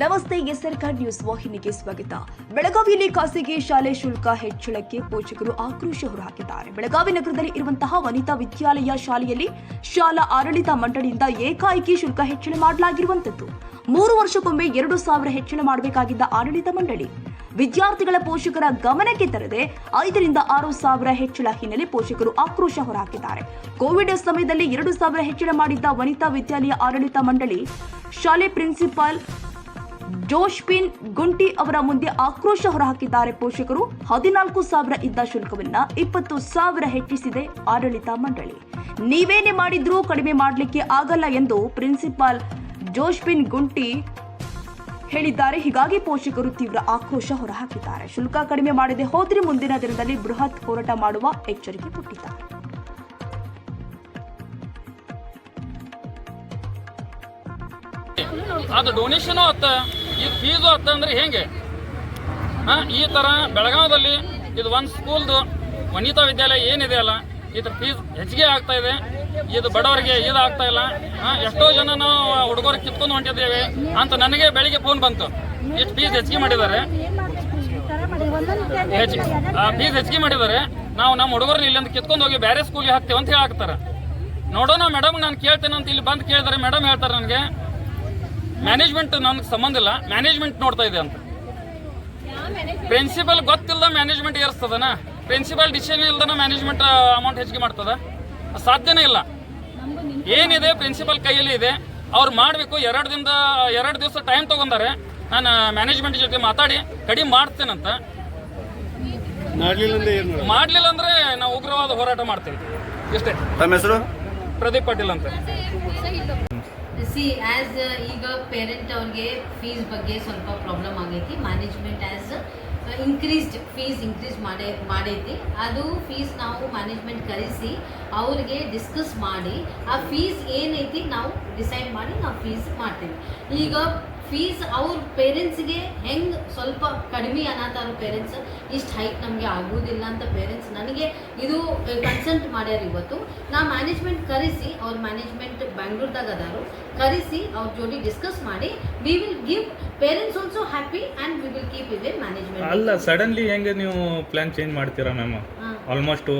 ನಮಸ್ತೆ ಎಸ್ಆರ್ಕ ನ್ಯೂಸ್ ವಾಹಿನಿಗೆ ಸ್ವಾಗತ. ಬೆಳಗಾವಿಯಲ್ಲಿ ಖಾಸಗಿ ಶಾಲೆ ಶುಲ್ಕ ಹೆಚ್ಚಳಕ್ಕೆ ಪೋಷಕರು ಆಕ್ರೋಶ ಹೊರಹಾಕಿದ್ದಾರೆ. ಬೆಳಗಾವಿ ನಗರದಲ್ಲಿ ಇರುವಂತಹ ವನಿತಾ ವಿದ್ಯಾಲಯ ಶಾಲೆಯಲ್ಲಿ ಶಾಲಾ ಆಡಳಿತ ಮಂಡಳಿಯಿಂದ ಏಕಾಏಕಿ ಶುಲ್ಕ ಹೆಚ್ಚಳ ಮಾಡಲಾಗಿರುವಂತದ್ದು ಮೂರು ವರ್ಷಕ್ಕೊಮ್ಮೆ ಎರಡು ಸಾವಿರ ಹೆಚ್ಚಳ ಮಾಡಬೇಕಾಗಿದ್ದ ಆಡಳಿತ ಮಂಡಳಿ. ವಿದ್ಯಾರ್ಥಿಗಳ ಪೋಷಕರ ಗಮನಕ್ಕೆ ತರದೆ ಐದರಿಂದ ಆರು ಸಾವಿರ ಹೆಚ್ಚಳ ಹಿನ್ನೆಲೆ ಪೋಷಕರು ಆಕ್ರೋಶ ಹೊರಹಾಕಿದ್ದಾರೆ. ಕೋವಿಡ್ ಸಮಯದಲ್ಲಿ ಎರಡು ಸಾವಿರ ಹೆಚ್ಚಳ ಮಾಡಿದ್ದ ವನಿತಾ ವಿದ್ಯಾಲಯ ಆಡಳಿತ ಮಂಡಳಿ ಶಾಲೆ ಪ್ರಿನ್ಸಿಪಾಲ್ ಜೋಶ್ಪಿನ್ ಗುಂಟಿ ಅವರ ಮುಂದೆ ಆಕ್ರೋಶ ಹೊರಹಾಕಿದ್ದಾರೆ ಪೋಷಕರು. ಹದಿನಾಲ್ಕು ಸಾವಿರ ಇದ್ದ ಶುಲ್ಕವನ್ನ ಇಪ್ಪತ್ತು ಸಾವಿರ ಹೆಚ್ಚಿಸಿದೆ ಆಡಳಿತ ಮಂಡಳಿ. ನೀವೇನೇ ಮಾಡಿದ್ರೂ ಕಡಿಮೆ ಮಾಡಲಿಕ್ಕೆ ಆಗಲ್ಲ ಎಂದು ಪ್ರಿನ್ಸಿಪಾಲ್ ಜೋಶ್ಪಿನ್ ಗುಂಟಿ ಹೇಳಿದ್ದಾರೆ. ಹೀಗಾಗಿ ಪೋಷಕರು ತೀವ್ರ ಆಕ್ರೋಶ ಹೊರಹಾಕಿದ್ದಾರೆ. ಶುಲ್ಕ ಕಡಿಮೆ ಮಾಡದೆ ಹೋದ್ರೆ ಮುಂದಿನ ದಿನದಲ್ಲಿ ಬೃಹತ್ ಹೋರಾಟ ಮಾಡುವ ಎಚ್ಚರಿಕೆ ಕೊಟ್ಟಿದ್ದಾರೆ ಅದು ಡೊನೇಷನು ಅತ್ತ ಇದು ಫೀಸು ಅತ್ತ ಅಂದ್ರೆ ಹೆಂಗೆ? ಹಾಂ, ಈ ಥರ ಬೆಳಗಾವದಲ್ಲಿ ಇದು ಒಂದು ಸ್ಕೂಲ್ದು ವನಿತಾ ವಿದ್ಯಾಲಯ ಏನಿದೆ ಅಲ್ಲ, ಇದ್ರ ಫೀಸ್ ಹೆಚ್ಚಿಗೆ ಆಗ್ತಾ ಇದೆ. ಇದು ಬಡವರಿಗೆ ಇದು ಆಗ್ತಾ ಇಲ್ಲ. ಹಾಂ, ಎಷ್ಟೋ ಜನ ನಾವು ಹುಡುಗರು ಕಿತ್ಕೊಂಡು ಹೊಂಟಿದ್ದೇವೆ ಅಂತ ನನಗೆ ಬೆಳಿಗ್ಗೆ ಫೋನ್ ಬಂತು. ಇಷ್ಟು ಫೀಸ್ ಹೆಚ್ಚಿಗೆ ಮಾಡಿದ್ದಾರೆ. ಫೀಸ್ ಹೆಚ್ಚಿಗೆ ಮಾಡಿದ್ದಾರೆ. ನಾವು ನಮ್ಮ ಹುಡುಗರನ್ನ ಇಲ್ಲಿಂದ ಕಿತ್ಕೊಂಡು ಹೋಗಿ ಬೇರೆ ಸ್ಕೂಲ್ಗೆ ಹಾಕ್ತೇವೆ ಅಂತ ಹೇಳಾಕ್ತಾರೆ ನೋಡೋಣ ಮೇಡಮ್ ನಾನು ಕೇಳ್ತೇನೆ ಅಂತ ಇಲ್ಲಿ ಬಂದು ಕೇಳಿದ್ರೆ ಮೇಡಮ್ ಹೇಳ್ತಾರೆ ನನಗೆ. ಮ್ಯಾನೇಜ್ಮೆಂಟ್ ನನಗೆ ಸಂಬಂಧ ಇಲ್ಲ. ಮ್ಯಾನೇಜ್ಮೆಂಟ್ ನೋಡ್ತಾ ಇದೆ ಅಂತ. ಪ್ರಿನ್ಸಿಪಲ್ ಗೊತ್ತಿಲ್ಲದ ಮ್ಯಾನೇಜ್ಮೆಂಟ್ ಏರಿಸ್ತದನ? ಪ್ರಿನ್ಸಿಪಲ್ ಡಿಸಿಷನ್ ಇಲ್ದನ ಮ್ಯಾನೇಜ್ಮೆಂಟ್ ಅಮೌಂಟ್ ಹೆಚ್ಚಿಗೆ ಮಾಡ್ತದ? ಸಾಧ್ಯನೇ ಇಲ್ಲ. ಏನಿದೆ? ಪ್ರಿನ್ಸಿಪಲ್ ಕೈಯಲ್ಲಿ ಇದೆ. ಅವ್ರು ಮಾಡಬೇಕು. ಎರಡು ದಿನದ ಎರಡು ದಿವಸ ಟೈಮ್ ತಗೊಂಡಾರೆ. ನಾನು ಮ್ಯಾನೇಜ್ಮೆಂಟ್ ಜೊತೆ ಮಾತಾಡಿ ಕಡಿಮೆ ಮಾಡ್ತೇನಂತ. ಮಾಡ್ಲಿಲ್ಲ ಅಂದ್ರೆ ನಾವು ಉಗ್ರವಾದ ಹೋರಾಟ ಮಾಡ್ತೇವೆ. ಇಷ್ಟೇ ತಮ್ಮ ಹೆಸರು? ಪ್ರದೀಪ್ ಪಾಟೀಲ್ ಅಂತ. ಸಿ ಆ್ಯಸ್ ಈಗ ಪೇರೆಂಟ್ ಅವ್ರಿಗೆ ಫೀಸ್ ಬಗ್ಗೆ ಸ್ವಲ್ಪ ಪ್ರಾಬ್ಲಮ್ ಆಗೈತಿ. Management as increased fees increase ಮಾಡೇ, ಮಾಡೈತಿ. ಅದು ಫೀಸ್ ನಾವು ಮ್ಯಾನೇಜ್ಮೆಂಟ್ ಕರೆಸಿ ಅವ್ರಿಗೆ ಡಿಸ್ಕಸ್ ಮಾಡಿ, ಆ ಫೀಸ್ ಏನೈತಿ ನಾವು ಡಿಸೈಡ್ ಮಾಡಿ, ನಾವು ಫೀಸ್ ಮಾಡ್ತೀವಿ. ಈಗ ಫೀಸ್ ಅವ್ರ ಪೇರೆಂಟ್ಸ್ಗೆ ಹೆಂಗೆ ಸ್ವಲ್ಪ ಕಡಿಮೆ ಅನ್ನತ್ತಾರ ಪೇರೆಂಟ್ಸ್ ಇಷ್ಟು ಹೈಕ್ ನಮಗೆ ಆಗೋದಿಲ್ಲ ಅಂತ ಪೇರೆಂಟ್ಸ್ ನನಗೆ ಇದು ಕನ್ಸಲ್ಟ್ ಮಾಡ್ಯಾರ ಇವತ್ತು. ನಾ ಮ್ಯಾನೇಜ್ಮೆಂಟ್ ಕರೆಸಿ ಅವ್ರ ಮ್ಯಾನೇಜ್ಮೆಂಟ್ ಬ್ಯಾಂಗ್ಳೂರ್ದಾಗ ಅದಾರು. ಕರೆಸಿ ಅವ್ರ ಜೋಡಿ ಡಿಸ್ಕಸ್ ಮಾಡಿ we will give parents also happy and we will keep ಇದೆ ಮ್ಯಾನೇಜ್ಮೆಂಟ್ ಅಲ್ಲ ಸಡನ್ಲಿ ಹೆಂಗೆ ನೀವು ಪ್ಲಾನ್ ಚೇಂಜ್ ಮಾಡ್ತೀರಾ ma'am almost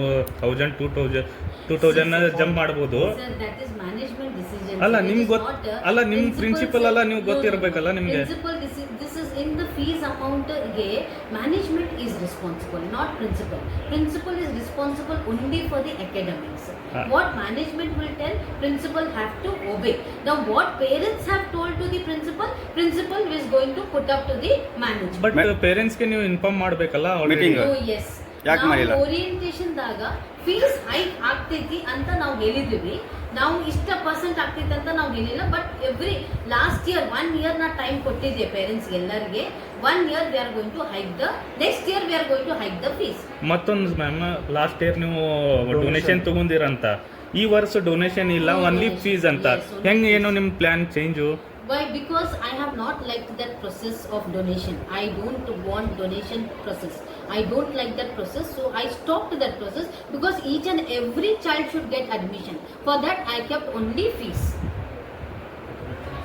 thousand two thousand two thousand jump ಮಾಡ್ಬೋದು. ದಟ್ ಇಸ್ ಮ್ಯಾನೇಜ್ಮೆಂಟ್ ಅಲ್ಲ ನಿಮ್ಗೆ ಗೊತ್ತು ಅಲ್ಲ ನಿಮ್ಮ ಪ್ರಿನ್ಸಿಪಲ್ ಅಲ್ಲ ನೀವು ಗೊತ್ತಿರಬೇಕಲ್ಲ ನಿಮಗೆ. Principal this is in the fees ಅಮೌಂಟ್ಗೆ management is responsible not principal principal is responsible only for the academics. What management will tell principal have to obey ನಾವು what parents have told to the principal principal is going to put up to the management but ಪೇರೆಂಟ್ಸ್ಗೆ ನೀವು inform ಮಾಡಬೇಕಲ್ಲ meeting S ಯಾಕ್ ಮಾಡಿಲ್ಲ? Orientation ದಾಗ fees hike ಆಗ್ತೈತಿ ಅಂತ ನಾವು ಹೇಳಿದ್ವಿ. ನಾವು ಇಷ್ಟ ಪರ್ಸೆಂಟ್ ಆಗ್ತೈತಿ ಅಂತ ನಾವು ಹೇಳಿಲ್ಲ but every last year one year ನಾ ಟೈಮ್ ಕೊಟ್ಟಿದ್ದೆ ಪೇರೆಂಟ್ಸ್ ಎಲ್ಲರಿಗೆ. One year we are going to hike the next year we are going to hike the fees ಮತ್ತೊಂದು ಮ್ಯಾಮ್ ಲಾಸ್ಟ್ ಇಯರ್ ನೀವು ಡೊನೇಷನ್ ತಗೊಂಡಿರಂತ. ಈ ವರ್ಷ ಡೊನೇಷನ್ ಇಲ್ಲ ಓನ್ಲಿ ಫೀಸ್ ಅಂತ. ಹೆಂಗೆ ಏನು ನಿಮ್ಮ plan change Why? Because I have not liked that process of donation. I don't want donation process. I don't like that process, so I stopped that process because each and every child should get admission. For that, I kept only fees.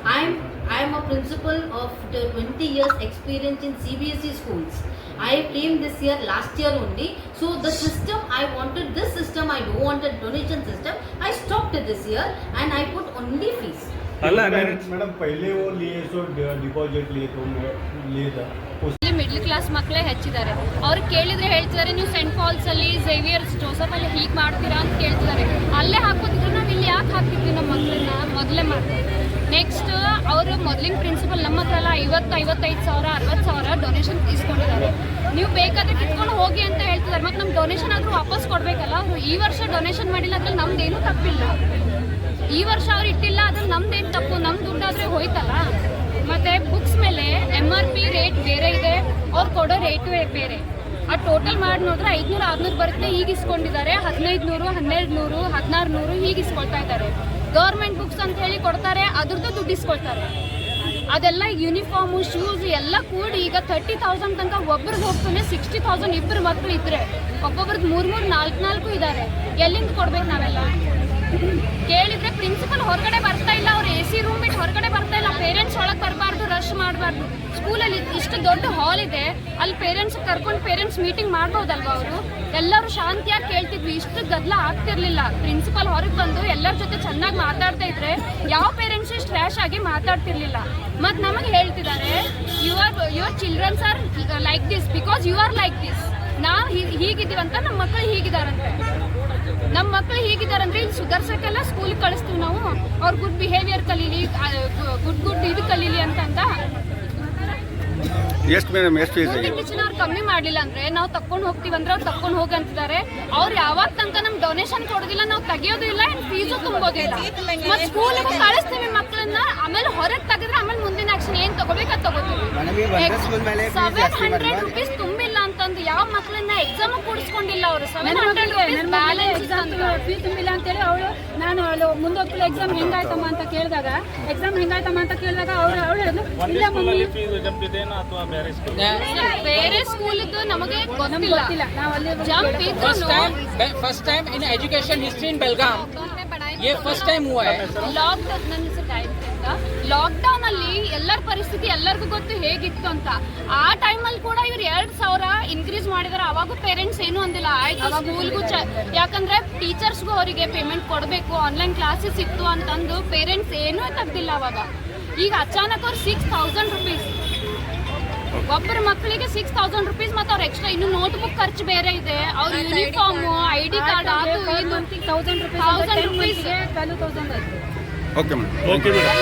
I'm I'm a principal of the 20 years experience in CBSE schools. I came this year, last year only. So the system I wanted this system. I don't want a donation system. I stopped this year and I put only fees. ಅಲ್ಲ Parents, madam पहले वो लिए सो deposit लिए तो मैं लिए था उस ಇಲ್ಲಿ ಮಿಡ್ಲ್ ಕ್ಲಾಸ್ ಮಕ್ಕಳೇ ಹೆಚ್ಚಿದ್ದಾರೆ ಅವ್ರು ಕೇಳಿದ್ರೆ ಹೇಳ್ತಿದ್ದಾರೆ ನೀವು ಸೆಂಟ್ ಪಾಲ್ಸ್ ಅಲ್ಲಿ ಝೇವಿಯರ್ಸ್ ಜೋಸಫ್ ಅಲ್ಲಿ ಹೀಗೆ ಮಾಡ್ತೀರಾ ಅಂತ ಕೇಳ್ತಿದ್ದಾರೆ ಅಲ್ಲೇ ಹಾಕೋದಿದ್ರೆ ನಾವು ಇಲ್ಲಿ ಯಾಕೆ ಹಾಕ್ತಿದ್ವಿ ನಮ್ಮ ಮಕ್ಕಳನ್ನ ಮೊದಲೇ ಮಾಡ್ತೀವಿ ನೆಕ್ಸ್ಟ್ ಅವರು ಮೊದಲಿನ ಪ್ರಿನ್ಸಿಪಲ್ ನಮ್ಮ ಹತ್ರ ಎಲ್ಲ ಐವತ್ತು ಐವತ್ತೈದು ಸಾವಿರ ಅರವತ್ತು ಸಾವಿರ ಡೊನೇಷನ್ ಇಸ್ಕೊಂಡಿದ್ದಾರೆ ನೀವು ಬೇಕಾದ್ರೆ ಕಿತ್ಕೊಂಡು ಹೋಗಿ ಅಂತ ಹೇಳ್ತಿದ್ದಾರೆ ಮತ್ತು ನಮ್ಮ ಡೊನೇಷನ್ ಆದರೂ ವಾಪಸ್ ಕೊಡಬೇಕಲ್ಲ ಅವರು ಈ ವರ್ಷ ಡೊನೇಷನ್ ಮಾಡಿಲ್ಲ ಅದ್ರಲ್ಲಿ ನಮ್ದೇನು ತಪ್ಪಿಲ್ಲ ಈ ವರ್ಷ ಅವ್ರು ಇಟ್ಟಿಲ್ಲ ಅದ್ರಲ್ಲಿ ನಮ್ದೇನು ತಪ್ಪು? ನಮ್ಮ ದುಡ್ಡಾದ್ರೆ ಹೋಯ್ತಲ್ಲ? ಮತ್ತೆ ಬುಕ್ಸ್ ಮೇಲೆ ಎಂ ಆರ್ ಪಿ ರೇಟ್ ಬೇರೆ ಇದೆ, ಅವ್ರು ಕೊಡೋ ರೇಟ್ ಬೇರೆ. ಆ ಟೋಟಲ್ ಮಾಡಿ ನೋಡಿದ್ರೆ ಐದ್ನೂರು, ಆರ್ನೂರು ಬರುತ್ತೆ, ಈಗ ಇಸ್ಕೊಂಡಿದ್ದಾರೆ. ಹದಿನೈದು ನೂರು ಹನ್ನೆರಡು ನೂರು ಹದಿನಾರು ನೂರು ಹೀಗೆ ಇಸ್ಕೊಳ್ತಾ ಇದ್ದಾರೆ. ಗೌರ್ಮೆಂಟ್ ಬುಕ್ಸ್ ಅಂತ ಹೇಳಿ ಕೊಡ್ತಾರೆ, ಅದ್ರದ್ದು ದುಡ್ಡು ಇಸ್ಕೊಳ್ತಾರೆ. ಅದೆಲ್ಲ ಯೂನಿಫಾರ್ಮು ಶೂಸ್ ಎಲ್ಲ ಕೂಡಿ ಈಗ ತರ್ಟಿ ತೌಸಂಡ್ ತನಕ ಒಬ್ರಿಗೆ ಹೋಗ್ತಾನೆ ಸಿಕ್ಸ್ಟಿ ತೌಸಂಡ್ ಇಬ್ಬರು ಮಕ್ಕಳು ಇದ್ರೆ ಒಬ್ಬೊಬ್ರದ್ದು ಮೂರು ಮೂರು ನಾಲ್ಕು ನಾಲ್ಕು ಇದ್ದಾರೆ ಎಲ್ಲಿಂದ ಕೊಡ್ಬೇಕು ನಾವೆಲ್ಲ? ಕೇಳಿದ್ರೆ ಪ್ರಿನ್ಸಿಪಲ್ ಹೊರಗಡೆ ಬರ್ತಾ ಇಲ್ಲ, ಅವ್ರು ಎ ಸಿ ರೂಮ್ ಬಿಟ್ಟು ಹೊರಗಡೆ ಬರ್ತಾ ಇಲ್ಲ ಪೇರೆಂಟ್ಸ್ ಒಳಗೆ ಬರಬಾರ್ದು ರಶ್ ಮಾಡಬಾರ್ದು. ಸ್ಕೂಲಲ್ಲಿ ಇಷ್ಟು ದೊಡ್ಡ ಹಾಲ್ ಇದೆ, ಅಲ್ಲಿ ಪೇರೆಂಟ್ಸ್ ಕರ್ಕೊಂಡು ಪೇರೆಂಟ್ಸ್ ಮೀಟಿಂಗ್ ಮಾಡ್ಬೋದಲ್ವಾ ಅವರು? ಎಲ್ಲರೂ ಶಾಂತಿಯಾಗಿ ಕೇಳ್ತಿದ್ವಿ, ಇಷ್ಟು ಗದ್ದಲ ಆಗ್ತಿರ್ಲಿಲ್ಲ. ಪ್ರಿನ್ಸಿಪಲ್ ಹೊರಗೆ ಬಂದು ಎಲ್ಲರ ಜೊತೆ ಚೆನ್ನಾಗಿ ಮಾತಾಡ್ತಾ ಇದ್ರೆ ಯಾವ ಪೇರೆಂಟ್ಸ್ ರ್ಯಾಶ್ ಆಗಿ ಮಾತಾಡ್ತಿರ್ಲಿಲ್ಲ. ಮತ್ತು ನಮಗೆ ಹೇಳ್ತಿದ್ದಾರೆ your your childrens are like this because you are like this ನಾವು ಹೀಗಿದ್ದೀವಂತ ನಮ್ಮ ಮಕ್ಕಳು ಹೀಗಿದಾರಂತೆ. ನಮ್ಮ ಮಕ್ಕಳು ಅಂದ್ರೆ ಇಲ್ಲಿ ಸುಧಾರ್ಸಕ್ಕೆಲ್ಲ ಸ್ಕೂಲ್ ಕಳಿಸ್ತೀವಿ ನಾವು. ಅವ್ರ ಗುಡ್ ಬಿಹೇವಿಯರ್ ಕಲೀಲಿ ಗುಡ್ ಗುಡ್ ಇದು ಕಲೀಲಿ ಅಂತಂದ ಎಷ್ಟು ಮೇಡಮ್ ಎಷ್ಟು ಫೀಸ್ ಮುಂದಿನ ದಿನ ಅವ್ರು ಕಮ್ಮಿ ಮಾಡಲಿಲ್ಲ ಅಂದ್ರೆ ನಾವು ತಕೊಂಡು ಹೋಗ್ತೀವಿ ಅಂದ್ರೆ ಅವ್ರು ತಕೊಂಡು ಹೋಗಿ ಅಂತಿದ್ದಾರೆ. ಅವ್ರು ಯಾವಾಗ ತನಕ ನಮ್ ಡೊನೇಷನ್ ಕೊಡೋದಿಲ್ಲ ನಾವು ತೆಗಿಯೋದು ಇಲ್ಲ ಫೀಸು ತುಂಬೋದಿಲ್ಲ ಮತ್ತೆ ಸ್ಕೂಲಿಗೆ ಕಳಿಸ್ತೀವಿ ಮಕ್ಕಳನ್ನ ಆಮೇಲೆ ಹೊರಗೆ ತೆಗೆದ್ರೆ ಆಮೇಲೆ ಮುಂದಿನ ಆಕ್ಷನ್ ಏನ್ ತಗೋಬೇಕು ಅದು ತಗೋತೀವಿ. ಸೆವೆನ್ ಹಂಡ್ರೆಡ್ ರುಪೀಸ್ ಅಂತಂದು ಯಾವ ಮಕ್ಕಳನ್ನ ಎಕ್ಸಾಮ್ ಕೂಡಿಸ್ಕೊಂಡಿಲ್ಲ ಅವರು seven hundred rupees balance fee ತುಂಬಿಲ್ಲ ಅಂತೇಳಿ ಅವಳು ನಾನು ಅವಳು ಮುಂದೊಕ್ಕಲು ಎಕ್ಸಾಮ್ ಹೆಂಗಾಯ್ತಮ್ಮ ಅಂತ ಕೇಳಿದಾಗ ಎಕ್ಸಾಮ್ ಹೆಂಗಾಯ್ತಮ್ಮ ಅಂತ ಕೇಳಿದಾಗ ಅವಳು ಅವಳು ಹೇಳಿದ್ಲು ಇಲ್ಲ ಮಮ್ಮಿ ಫೀಸ್ ಜಂಪ್ ಇದೆನಾ ಅಥವಾ ಬೇರೆ ಸ್ಕೂಲ್ ಬೇರೆ ಸ್ಕೂಲ್ ಇದ್ದು ನಮಗೆ ನಮ್ಗೆ ಗೊತ್ತಿಲ್ಲ ಗೊತ್ತಿಲ್ಲ ನಾವು ಅಲ್ಲಿ jump first time first time in education history in Belgaum ये फर्स्ट टाइम हुआ है ಲಾಕ್ಡೌನ್ ಲಾಕ್ಡೌನ್ ಅಲ್ಲಿ ಎಲ್ಲರ ಪರಿಸ್ಥಿತಿ ಎಲ್ಲರಿಗೂ ಗೊತ್ತು ಹೇಗಿತ್ತು ಅಂತ. ಆ ಟೈಮಲ್ಲಿ ಕೂಡ ಇವ್ರು ಎರಡ್ ಸಾವಿರ ಇನ್ಕ್ರೀಸ್ ಮಾಡಿದಾರೆ. ಅವಾಗೂ ಪೇರೆಂಟ್ಸ್ ಏನು ಅಂದಿಲ್ಲ. ಆಯ್ತು ಸ್ಕೂಲ್ಗೂ ಚ ಯಾಕಂದ್ರೆ ಟೀಚರ್ಸ್ಗೂ ಅವರಿಗೆ ಪೇಮೆಂಟ್ ಕೊಡಬೇಕು ಆನ್ಲೈನ್ ಕ್ಲಾಸಸ್ ಇತ್ತು ಅಂತಂದು ಪೇರೆಂಟ್ಸ್ ಏನೂ ತೆಗ್ದಿಲ್ಲ ಅವಾಗ. ಈಗ ಅಚಾನಕ್ ಅವ್ರು ಸಿಕ್ಸ್ ತೌಸಂಡ್ ರುಪೀಸ್ ಒಬ್ಬರ ಮಕ್ಕಳಿಗೆ ಸಿಕ್ಸ್ ತೌಸಂಡ್ ರುಪೀಸ್ ಮತ್ತೆ ಅವ್ರ ಎಕ್ಸ್ಟ್ರಾ ಇನ್ನು ನೋಟ್ ಬುಕ್ ಖರ್ಚು ಬೇರೆ ಇದೆ. ಅವ್ರ ಯೂನಿಫಾರ್ಮ್ ಐ ಡಿ ಕಾರ್ಡ್ ಅದು ಇದು. Thousand rupees okay madam okay madam